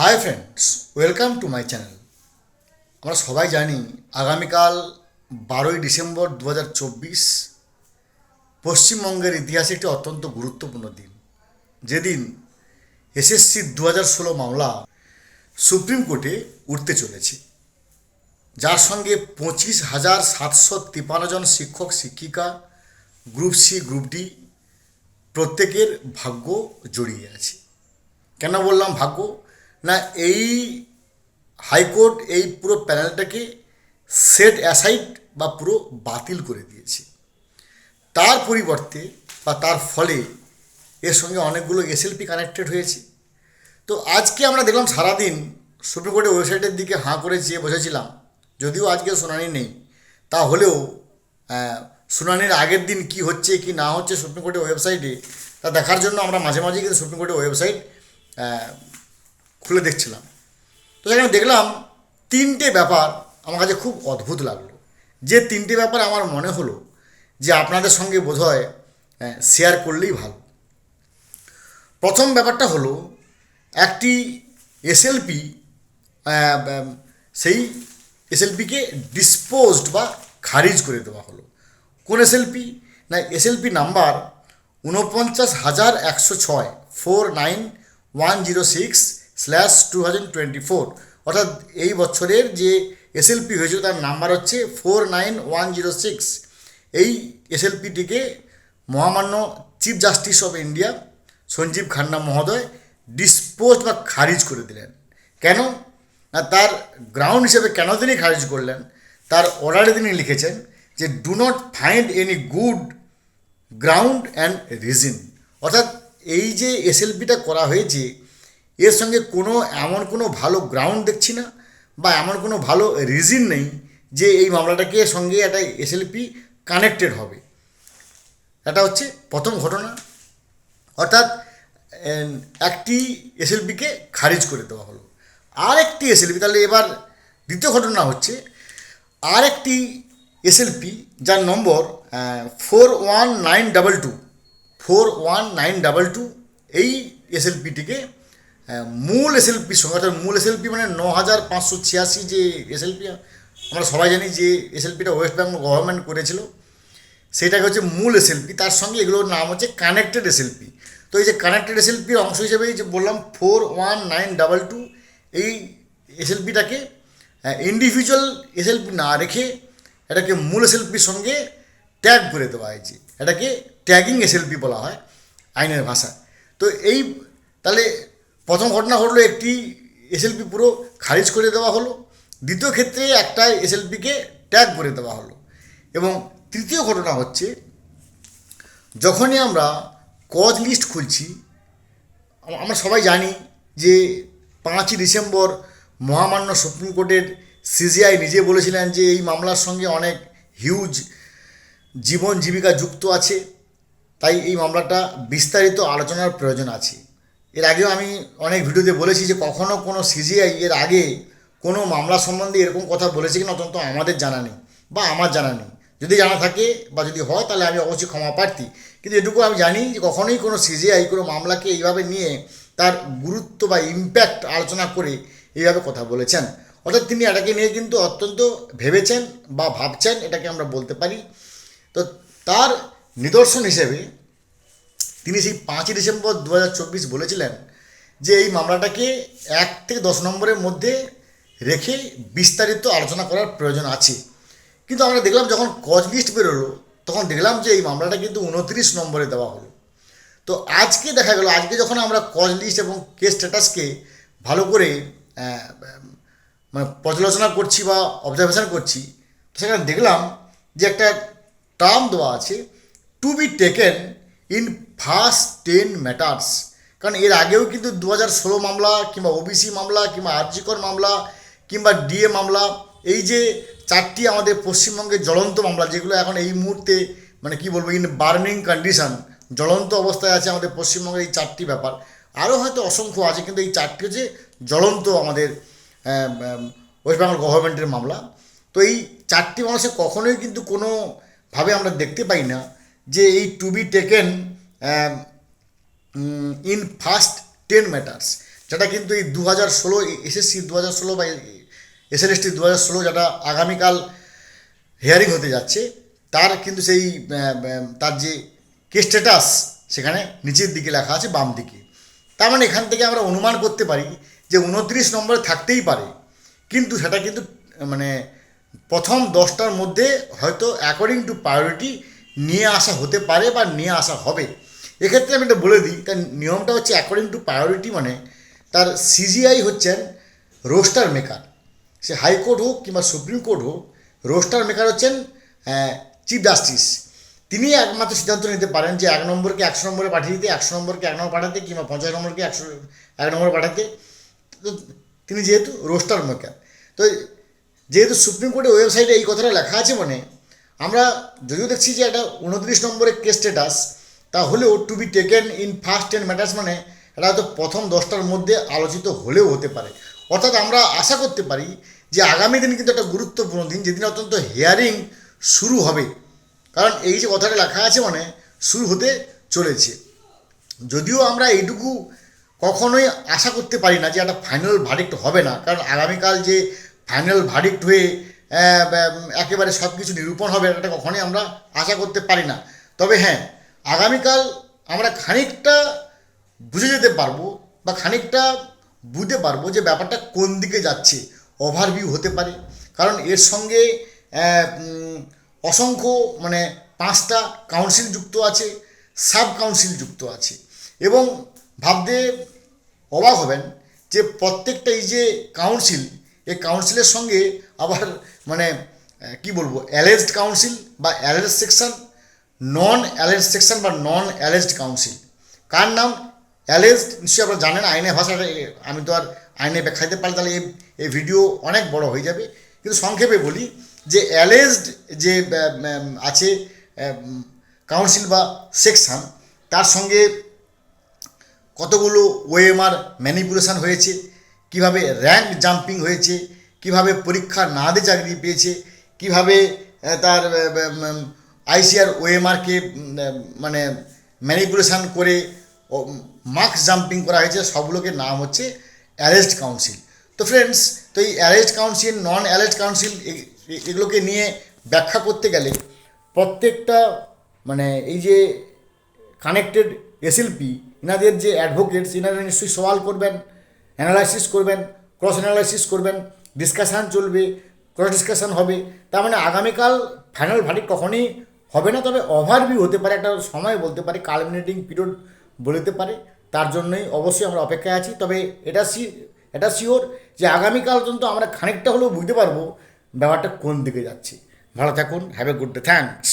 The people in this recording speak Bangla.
Hi friends welcome to my channel আমরা সবাই জানি আগামীকাল বারোই ডিসেম্বর দু হাজার চব্বিশ পশ্চিমবঙ্গের ইতিহাসে একটি অত্যন্ত গুরুত্বপূর্ণ দিন। যেদিন এসএসসি দু হাজার ষোলো মামলা সুপ্রিম কোর্টে উঠতে চলেছে। যার সঙ্গে পঁচিশ হাজার সাতশো তিপান্ন জন শিক্ষক, শিক্ষিকা, গ্রুপ সি, গ্রুপ ডি প্রত্যেকের ভাগ্য জড়িয়ে আছে। কেন বললাম ভাগ্য? না এই হাইকোর্ট এই পুরো প্যানেলটাকে সেট অ্যাসাইড বা পুরো বাতিল করে দিয়েছে। তার পরিবর্তে বা তার ফলে এর সঙ্গে অনেকগুলো এসএলপি কানেক্টেড হয়েছে। তো আজকে আমরা দেখলাম সারাদিন সুপ্রিম কোর্টের ওয়েবসাইটের দিকে হাঁ করে চেয়ে বসেছিলাম। যদিও আজকে শুনানি নেই। তাহলেও আহ, শুনানির আগের দিন কি হচ্ছে কি না হচ্ছে সুপ্রিম কোর্টের ওয়েবসাইটে তা দেখার জন্য আমরা মাঝে মাঝে কিন্তু সুপ্রিম কোর্টের ওয়েবসাইট খুলে দেখছিলাম। তো সেখানে দেখলাম তিনটে ব্যাপার আমার কাছে খুব অদ্ভুত লাগল। যে তিনটে ব্যাপার আমার মনে হলো যে আপনাদের সঙ্গে বোধহয় শেয়ার করলেই ভালো। প্রথম ব্যাপারটা হলো, একটি এসএলপি সেই এসএলপিকে ডিসপোজড বা খারিজ করে দেওয়া হলো। কোন এসএলপি না এসএলপি নাম্বার উনপঞ্চাশ হাজার একশো ছয় four nine one zero six slash two thousand twenty four অর্থাৎ এই বছরের যে এসএলপি হয়েছিল তার নাম্বার হচ্ছে four nine one zero six এই এসএলপিটিকে মহামান্য chief justice of India Sanjiv Khanna মহোদয় ডিসপোজ বা খারিজ করে দিলেন। কেন? না, তার গ্রাউন্ড হিসেবে কেন তিনি খারিজ করলেন? তার অর্ডারে তিনি লিখেছেন যে do not find any good ground and reason অর্থাৎ এই যে এসএলপিটা করা হয়েছে এর সঙ্গে কোনো এমন কোনো ভালো গ্রাউন্ড দেখছি না বা এমন কোনো ভালো রিজন নেই যে এই মামলাটাকে সঙ্গে একটা এসএলপি কানেক্টেড হবে। এটা হচ্ছে প্রথম ঘটনা। অর্থাৎ একটি এসএলপিকে খারিজ করে দেওয়া হলো। আর একটি এসএলপি তাহলে এবার দ্বিতীয় ঘটনা হচ্ছে আর একটি এসএলপি যার number four one nine double two four one nine double two এই এসএলপিটিকে মূল এসএলপির সঙ্গে অর্থাৎ মূল এসএলপি মানে ন হাজার পাঁচশো ছিয়াশি যে এসএলপি আমরা সবাই জানি যে এসএলপিটা ওয়েস্ট বেঙ্গল গভর্নমেন্ট করেছিল সেটাকে হচ্ছে মূল এসএলপি তার সঙ্গে এগুলোর নাম হচ্ছে কানেক্টেড এসএলপি তো এই যে কানেক্টেড এসএলপির অংশ হিসেবে যে বললাম four one nine double two এই এসএলপিটাকে ইন্ডিভিজুয়াল এসএলপি না রেখে এটাকে মূল এসএলপির সঙ্গে ট্যাগ করে দেওয়া হয়েছে এটাকে ট্যাগিং এসএলপি বলা হয় আইনের ভাষা তো এই তাহলে প্রথম ঘটনা ঘটলো একটি এসএলপি পুরো খারিজ করে দেওয়া হলো। দ্বিতীয় ক্ষেত্রে একটা এসএলপিকে ট্যাগ করে দেওয়া হলো। এবং তৃতীয় ঘটনা হচ্ছে, যখনই আমরা কজ লিস্ট খুলছি আমরা সবাই জানি যে পাঁচই ডিসেম্বর মহামান্য সুপ্রিম কোর্টের সিজিআই নিজে বলেছিলেন যে এই মামলার সঙ্গে অনেক হিউজ জীবন জীবিকা যুক্ত আছে। তাই এই মামলাটা বিস্তারিত আলোচনার প্রয়োজন আছে। এর আগেও আমি অনেক ভিডিওতে বলেছি যে কখনও কোনো সিজিআই এর আগে কোনো মামলা সম্বন্ধে এরকম কথা বলেছে কিনা অত্যন্ত আমাদের জানা নেই বা আমার জানা নেই। যদি জানা থাকে বা যদি হয় তাহলে আমি অবশ্যই ক্ষমা প্রার্থী। কিন্তু এটুকু আমি জানি যে কখনোই কোনো সিজিআই কোনো মামলাকে এইভাবে নিয়ে তার গুরুত্ব বা ইম্প্যাক্ট আলোচনা করে এইভাবে কথা বলেছেন। অর্থাৎ তিনি এটাকে নিয়ে কিন্তু অত্যন্ত ভেবেছেন বা ভাবছেন, এটাকে আমরা বলতে পারি। তো তার নিদর্শন হিসেবে তিনি সেই পাঁচই ডিসেম্বর দু হাজার চব্বিশ বলেছিলেন যে এই মামলাটাকে এক থেকে দশ নম্বরের মধ্যে রেখে বিস্তারিত আলোচনা করার প্রয়োজন আছে। কিন্তু আমরা দেখলাম যখন কজ লিস্ট বেরোলো, তখন দেখলাম যে এই মামলাটা কিন্তু উনত্রিশ নম্বরে দেওয়া হলো। তো আজকে দেখা গেল, আজকে যখন আমরা কজ লিস্ট এবং কেস স্ট্যাটাসকে ভালো করে মানে পর্যালোচনা করছি বা অবজারভেশন করছি, তো সেখানে দেখলাম যে একটা টার্ম দেওয়া আছে to be taken in first ten matters. কারণ এর আগেও কিন্তু দু হাজার ষোলো মামলা, কিংবা ওবিসি মামলা, কিংবা আর্জিকর মামলা, কিংবা ডিএ মামলা, এই যে চারটি আমাদের পশ্চিমবঙ্গের জ্বলন্ত মামলা, যেগুলো এখন এই মুহূর্তে মানে কি বলব ইন বার্নিং কন্ডিশন জ্বলন্ত অবস্থায় আছে আমাদের পশ্চিমবঙ্গের এই চারটি ব্যাপার। আরও হয়তো অসংখ্য আছে, কিন্তু এই চারটি হচ্ছে জ্বলন্ত আমাদের ওয়েস্ট বেঙ্গল গভর্নমেন্টের মামলা। তো এই চারটি মানুষে কখনোই কিন্তু কোনোভাবে আমরা দেখতে পাই না যে এই to be taken in first ten matters যেটা কিন্তু এই দু হাজার ষোলো, এসএসসি দু হাজার ষোলো বা এসএলএসটি দু হাজার ষোলো যেটা আগামীকাল হিয়ারিং হতে যাচ্ছে, তার কিন্তু সেই তার যে কে স্ট্যাটাস সেখানে নিচের দিকে লেখা আছে বাম দিকে। তার মানে এখান থেকে আমরা অনুমান করতে পারি যে উনত্রিশ নম্বরে থাকতেই পারে, কিন্তু সেটা কিন্তু মানে প্রথম দশটার মধ্যে হয়তো অ্যাকর্ডিং টু প্রায়োরিটি নিয়ে আসা হতে পারে বা নিয়ে আসা হবে। এক্ষেত্রে আমি এটা বলে দিই, তার নিয়মটা হচ্ছে অ্যাকর্ডিং টু প্রায়োরিটি মানে তার সিজিআই হচ্ছেন রোস্টার মেকার সে হাইকোর্ট হোক কিংবা সুপ্রিম কোর্ট হোক রোস্টার মেকার হচ্ছেন চিফ জাস্টিস তিনি একমাত্র সিদ্ধান্ত নিতে পারেন যে এক নম্বরকে একশো নম্বরে পাঠিয়ে দিতে, একশো নম্বরকে এক নম্বর পাঠাতে কিংবা পঞ্চাশ নম্বরকে একশো, এক নম্বরে পাঠাতে। তো তিনি যেহেতু রোস্টার মেকার তো যেহেতু সুপ্রিম কোর্টের ওয়েবসাইটে এই কথাটা লেখা আছে মানে আমরা যদিও দেখছি যে একটা উনত্রিশ নম্বরের কেস স্ট্যাটাস তাহলেও to be taken in first ten matters মানে এটা হয়তো প্রথম দশটার মধ্যে আলোচিত হলেও হতে পারে। অর্থাৎ আমরা আশা করতে পারি যে আগামী দিন কিন্তু একটা গুরুত্বপূর্ণ দিন, যেদিন অত্যন্ত হেয়ারিং শুরু হবে। কারণ এই যে কথাটা লেখা আছে মানে শুরু হতে চলেছে। যদিও আমরা এইটুকু কখনোই আশা করতে পারি না যে একটা ফাইনাল ভার্ডিক্ট হবে না, কারণ আগামীকাল যে ফাইনাল ভার্ডিক্ট হয়ে একেবারে সব কিছু নিরূপণ হবে, এটা কখনোই আমরা আশা করতে পারি না। তবে হ্যাঁ আগামীকাল আমরা খানিকটা বুঝে যেতে পারব বা খানিকটা বুঝতে পারব যে ব্যাপারটা কোন দিকে যাচ্ছে ওভারভিউ হতে পারে। কারণ এর সঙ্গে অসংখ্য মানে পাঁচটা কাউন্সিল যুক্ত আছে সাব কাউন্সিল যুক্ত আছে এবং ভাবতে অবাক হবেন যে প্রত্যেকটা এই যে কাউন্সিল এই কাউন্সিলের সঙ্গে আবার মানে কি বলব অ্যালেজড কাউন্সিল বা alleged section non alleged section বা নন অ্যালেজড কাউন্সিল কার নাম? অ্যালেজড নিশ্চয়ই আপনারা জানেন, আইনের ভাষাটা আমি তো আর আইনে ব্যাখ্যাতে পারি তাহলে এই এই ভিডিও অনেক বড় হয়ে যাবে। কিন্তু সংক্ষেপে বলি যে অ্যালেজড যে আছে কাউন্সিল বা সেকশন তার সঙ্গে কতগুলো ওএমআর ম্যানিপুলেশন হয়েছে, কীভাবে র্যাঙ্ক জাম্পিং হয়েছে, কীভাবে পরীক্ষা না দিয়ে চাকরি পেয়েছে, কীভাবে তার আইসিআর ওএমআরকে মানে ম্যানিপুলেশন করে মার্কস জাম্পিং করা হয়েছে, সবগুলোকে নাম হচ্ছে অ্যারেস্ট কাউন্সিল। তো ফ্রেন্ডস তো এই arrest council non arrest council এগুলোকে নিয়ে ব্যাখ্যা করতে গেলে প্রত্যেকটা মানে এই যে কানেক্টেড এসএলপি এনাদের যে অ্যাডভোকেটস এনারা নিশ্চয়ই সওয়াল করবেন অ্যানালাইসিস করবেন ক্রস অ্যানালাইসিস করবেন ডিসকাশান চলবে ক্রস ডিসকাশান হবে। তার মানে আগামীকাল ফাইনাল ভার্ডিক কখনই হবে না, তবে ওভারভিউ হতে পারে, একটা সময় বলতে পারে কালমিনেটিং পিরিয়ড বলতে পারে। তার জন্যই অবশ্যই আমরা অপেক্ষায় আছি, তবে এটা সি, এটা শিওর যে আগামীকাল পর্যন্ত আমরা খানিকটা হলেও বুঝতে পারব ব্যাপারটা কোন দিকে যাচ্ছে। ভালো থাকুন have a good day thanks